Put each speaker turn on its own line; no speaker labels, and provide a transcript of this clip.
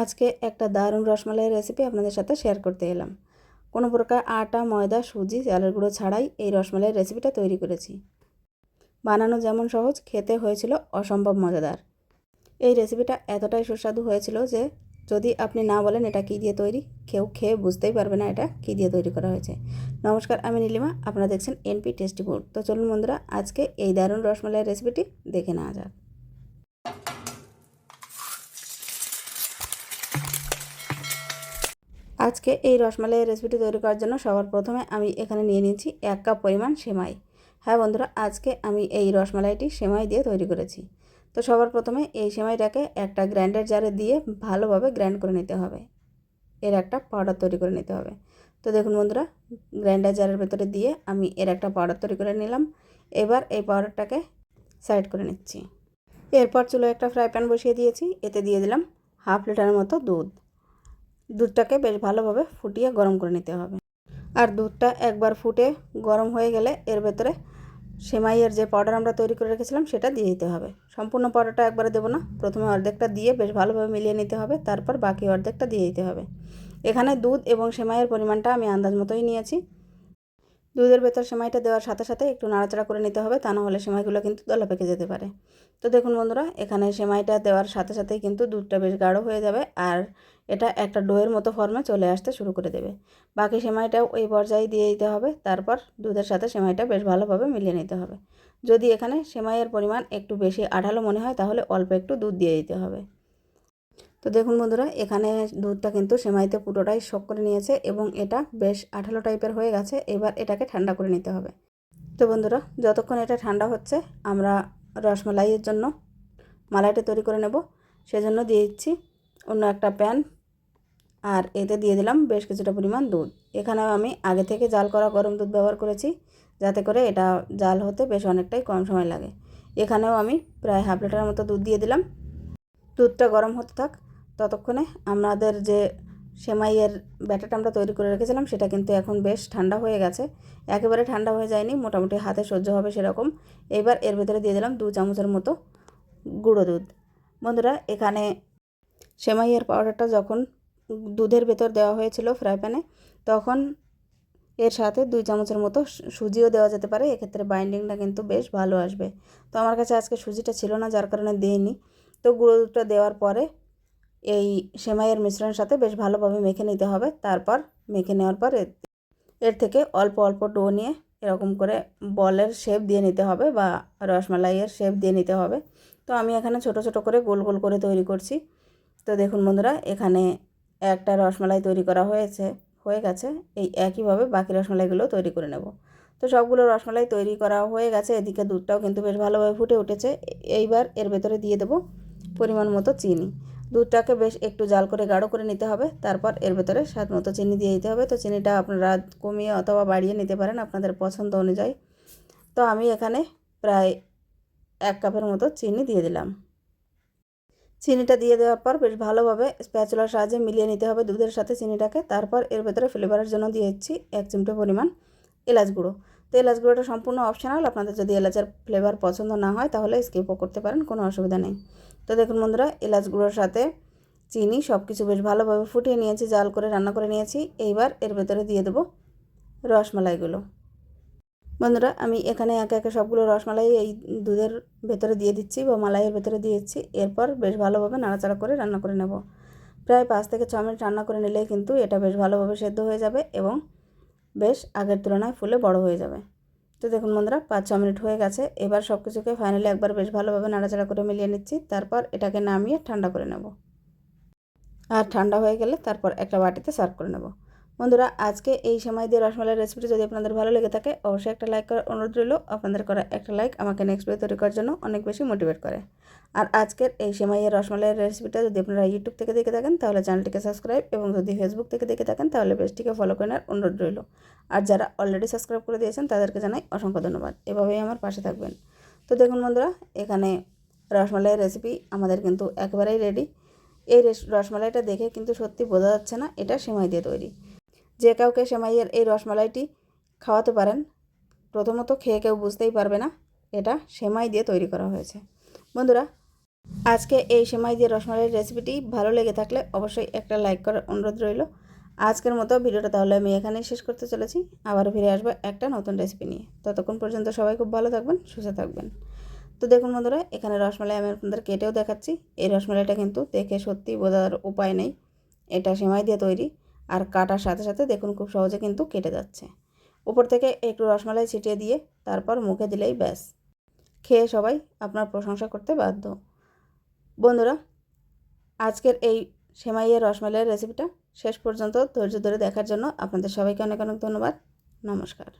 আজকে একটা দারুণ রসমালাইয়ের রেসিপি আপনাদের সাথে শেয়ার করতে এলাম কোনো প্রকার আটা ময়দা সুজি চালের গুঁড়ো ছাড়াই এই রসমালাইয়ের রেসিপিটা তৈরি করেছি বানানো যেমন সহজ খেতে হয়েছিল অসম্ভব মজাদার এই রেসিপিটা এতটাই সুস্বাদু হয়েছিল যে যদি আপনি না বলেন এটা কী দিয়ে তৈরি কেউ খেয়ে বুঝতেই পারবে না এটা কী দিয়ে তৈরি করা হয়েছে নমস্কার আমি নীলিমা আপনারা দেখছেন এনপি টেস্টি ফুড তো চলুন বন্ধুরা আজকে এই দারুণ রসমালাইয়ের রেসিপিটি দেখে নেওয়া যাক আজকে এই রসমালাইয়ের রেসিপিটি তৈরি করার জন্য সবার প্রথমে আমি এখানে নিয়ে নিয়েছি এক কাপ পরিমাণ সেমাই হ্যাঁ বন্ধুরা আজকে আমি এই রসমালাইটি সেমাই দিয়ে তৈরি করেছি তো সবার প্রথমে এই সেমাইটাকে একটা গ্রাইন্ডার জারে দিয়ে ভালোভাবে গ্রাইন্ড করে নিতে হবে এর একটা পাউডার তৈরি করে নিতে হবে তো দেখুন বন্ধুরা গ্রাইন্ডার জারের ভেতরে দিয়ে আমি এর একটা পাউডার তৈরি করে নিলাম এবার এই পাউডারটাকে সাইড করে নিচ্ছি এরপর চুলো একটা ফ্রাই প্যান বসিয়ে দিয়েছি এতে দিয়ে দিলাম হাফ লিটারের মতো দুধ দুধটাকে বেশ ভালোভাবে ফুটিয়ে গরম করে নিতে হবে আর দুধটা একবার ফুটে গরম হয়ে গেলে এর ভেতরে সেমাইয়ের যে পাউডার আমরা তৈরি করে রেখেছিলাম সেটা দিয়ে দিতে হবে সম্পূর্ণ পাউডারটা একবারে দেবো না প্রথমে অর্ধেকটা দিয়ে বেশ ভালোভাবে মিলিয়ে নিতে হবে তারপর বাকি অর্ধেকটা দিয়ে দিতে হবে এখানে দুধ এবং সেমাইয়ের পরিমাণটা আমি আন্দাজ মতোই নিয়েছি দুধের ভেতর সেমাইটা দেওয়ার সাথে সাথে একটু নাড়াচাড়া করে নিতে হবে তা নাহলে সেমাইগুলো কিন্তু দলা পেকে যেতে পারে তো দেখুন বন্ধুরা এখানে সেমাইটা দেওয়ার সাথে সাথে কিন্তু দুধটা বেশ গাঢ় হয়ে যাবে আর এটা একটা ডোয়ের মতো ফর্মে চলে আসতে শুরু করে দেবে বাকি সেমাইটাও ওই পর্যায়ে দিয়ে দিতে হবে তারপর দুধের সাথে সেমাইটা বেশ ভালোভাবে মিলিয়ে নিতে হবে যদি এখানে সেমাইয়ের পরিমাণ একটু বেশি আঠালো মনে হয় তাহলে অল্প একটু দুধ দিয়ে দিতে হবে তো দেখুন বন্ধুরা এখানে দুধটা কিন্তু সেমাইতে পুরোটাই শক করে নিয়েছে এবং এটা বেশ আঠালো টাইপের হয়ে গেছে এবার এটাকে ঠান্ডা করে নিতে হবে তো বন্ধুরা যতক্ষণ এটা ঠান্ডা হচ্ছে আমরা রসমালাইয়ের জন্য মালাইটা তৈরি করে নেব সেজন্য দিয়ে দিচ্ছি অন্য একটা প্যান আর এতে দিয়ে দিলাম বেশ কিছুটা পরিমাণ দুধ এখানেও আমি আগে থেকে জাল করা গরম দুধ ব্যবহার করেছি যাতে করে এটা জাল হতে বেশ অনেকটাই কম সময় লাগে এখানেও আমি প্রায় হাফ লিটারের মতো দুধ দিয়ে দিলাম দুধটা গরম হতে থাক ততক্ষণে আমাদের যে সেমাইয়ের ব্যাটাটা আমরা তৈরি করে রেখেছিলাম সেটা কিন্তু এখন বেশ ঠান্ডা হয়ে গেছে একেবারে ঠান্ডা হয়ে যায়নি মোটামুটি হাতে সহ্য হবে সেরকম এবার এর ভেতরে দিয়ে দিলাম দু চামচের মতো গুঁড়ো দুধ বন্ধুরা এখানে সেমাইয়ের পাউডারটা যখন দুধের ভেতর দেওয়া হয়েছিল ফ্রাই প্যানে তখন এর সাথে দুই চামচের মতো সুজিও দেওয়া যেতে পারে এক্ষেত্রে বাইন্ডিংটা কিন্তু বেশ ভালো আসবে তো আমার কাছে আজকে সুজিটা ছিল না যার কারণে দিইনি তো গুঁড়ো দুধটা দেওয়ার পরে এই সেমাইয়ের মিশ্রণের সাথে বেশ ভালোভাবে মেখে নিতে হবে তারপর মেখে নেওয়ার পর এর থেকে অল্প অল্প ডো নিয়ে এরকম করে বলের শেপ দিয়ে নিতে হবে বা রসমালাইয়ের শেপ দিয়ে নিতে হবে তো আমি এখানে ছোট ছোট করে গোল গোল করে তৈরি করছি তো দেখুন বন্ধুরা এখানে একটা রসমালাই তৈরি করা হয়েছে হয়ে গেছে এই একইভাবে বাকি রসমালাইগুলো তৈরি করে নেব তো সবগুলো রসমালাই তৈরি করা হয়ে গেছে এদিকে দুধটাও কিন্তু বেশ ভালোভাবে ফুটে উঠেছে এইবার এর ভেতরে দিয়ে দেবো পরিমাণ মতো চিনি দুধটাকে বেশ একটু জাল করে গাঢ় করে নিতে হবে তারপর এর ভেতরে স্বাদ মতো চিনি দিয়ে দিতে হবে তো চিনিটা আপনারা কমিয়ে অথবা বাড়িয়ে নিতে পারেন আপনাদের পছন্দ অনুযায়ী তো আমি এখানে প্রায় এক কাপের মতো চিনি দিয়ে দিলাম চিনিটা দিয়ে দেওয়ার পর বেশ ভালোভাবে স্প্যাচুলার সাহায্যে মিলিয়ে নিতে হবে দুধের সাথে চিনিটাকে তারপর এর ভেতরে ফ্লেভারের জন্য দিয়ে দিচ্ছি এক চিমটে পরিমাণ এলাচ গুঁড়ো তো এলাচ গুঁড়োটা সম্পূর্ণ অপশনাল আপনাদের যদি এলাচের ফ্লেভার পছন্দ না হয় তাহলে স্কিপও করতে পারেন কোনো অসুবিধা নেই তো দেখুন বন্ধুরা এলাচ গুঁড়োর সাথে চিনি সব কিছু বেশ ভালোভাবে ফুটিয়ে নিয়েছি জাল করে রান্না করে নিয়েছি এইবার এর ভেতরে দিয়ে দেবো রসমালাইগুলো বন্ধুরা আমি এখানে একে একে সবগুলো রসমালাই এই দুধের ভেতরে দিয়ে দিচ্ছি বা মালাইয়ের ভেতরে দিয়েছি এরপর বেশ ভালোভাবে নাড়াচাড়া করে রান্না করে নেব প্রায় পাঁচ থেকে ছ মিনিট রান্না করে নিলে কিন্তু এটা বেশ ভালোভাবে সেদ্ধ হয়ে যাবে এবং বেশ আগের তুলনায় ফুলে বড় হয়ে যাবে তো দেখুন বন্ধুরা পাঁচ ছ মিনিট হয়ে গেছে এবার সব কিছুকে ফাইনালি একবার বেশ ভালোভাবে নাড়াচাড়া করে মিলিয়ে নিচ্ছি তারপর এটাকে নামিয়ে ঠান্ডা করে নেব আর ঠান্ডা হয়ে গেলে তারপর একটা বাটিতে সার্ভ করে নেবো বন্ধুরা আজকে এই সময় দিয়ে রসমালাই রেসিপিটি যদি আপনাদের ভালো লেগে থাকে অবশ্যই একটা লাইক করার অনুরোধ রইল আপনাদের করা একটা লাইক আমাকে নেক্সট ভিডিও তৈরি করার জন্য অনেক বেশি মোটিভেট করে আর আজকের এই সেমাইয়ের রসমালাইয়ের রেসিপিটা যদি আপনারা ইউটিউব থেকে দেখে থাকেন তাহলে চ্যানেলটিকে সাবস্ক্রাইব এবং যদি ফেসবুক থেকে দেখে থাকেন তাহলে পেজটিকে ফলো করে নেওয়ার অনুরোধ রইল আর যারা অলরেডি সাবস্ক্রাইব করে দিয়েছেন তাদেরকে জানাই অসংখ্য ধন্যবাদ এভাবেই আমার পাশে থাকবেন তো দেখুন বন্ধুরা এখানে রসমালাইয়ের রেসিপি আমাদের কিন্তু একবারেই রেডি এই রসমালাইটা দেখে কিন্তু সত্যি বোঝা যাচ্ছে না এটা সেমাই দিয়ে তৈরি যে কাউকে সেমাইয়ের এই রসমালাইটি খাওয়াতে পারেন প্রথমত খেয়ে কেউ বুঝতেই পারবে না এটা সেমাই দিয়ে তৈরি করা হয়েছে বন্ধুরা আজকে এই সেমাই দিয়ে রসমালাইয়ের রেসিপিটি ভালো লেগে থাকলে অবশ্যই একটা লাইক করার অনুরোধ রইল আজকের মতো ভিডিওটা তাহলে আমি এখানেই শেষ করতে চলেছি আবারও ফিরে আসবো একটা নতুন রেসিপি নিয়ে ততক্ষণ পর্যন্ত সবাই খুব ভালো থাকবেন সুস্থ থাকবেন তো দেখুন বন্ধুরা এখানে রসমালাই আমি আপনাদের কেটেও দেখাচ্ছি এই রসমালাইটা কিন্তু দেখে সত্যি বোঝার উপায় নেই এটা সেমাই দিয়ে তৈরি আর কাটার সাথে সাথে দেখুন খুব সহজে কিন্তু কেটে যাচ্ছে উপর থেকে একটু রসমালাই ছিটিয়ে দিয়ে তারপর মুখে দিলেই ব্যাস খেয়ে সবাই আপনার প্রশংসা করতে বাধ্য বন্ধুরা আজকের এই সেমাইয়ের রসমালাইয়ের রেসিপিটা শেষ পর্যন্ত ধৈর্য ধরে দেখার জন্য আপনাদের সবাইকে অনেক অনেক ধন্যবাদ নমস্কার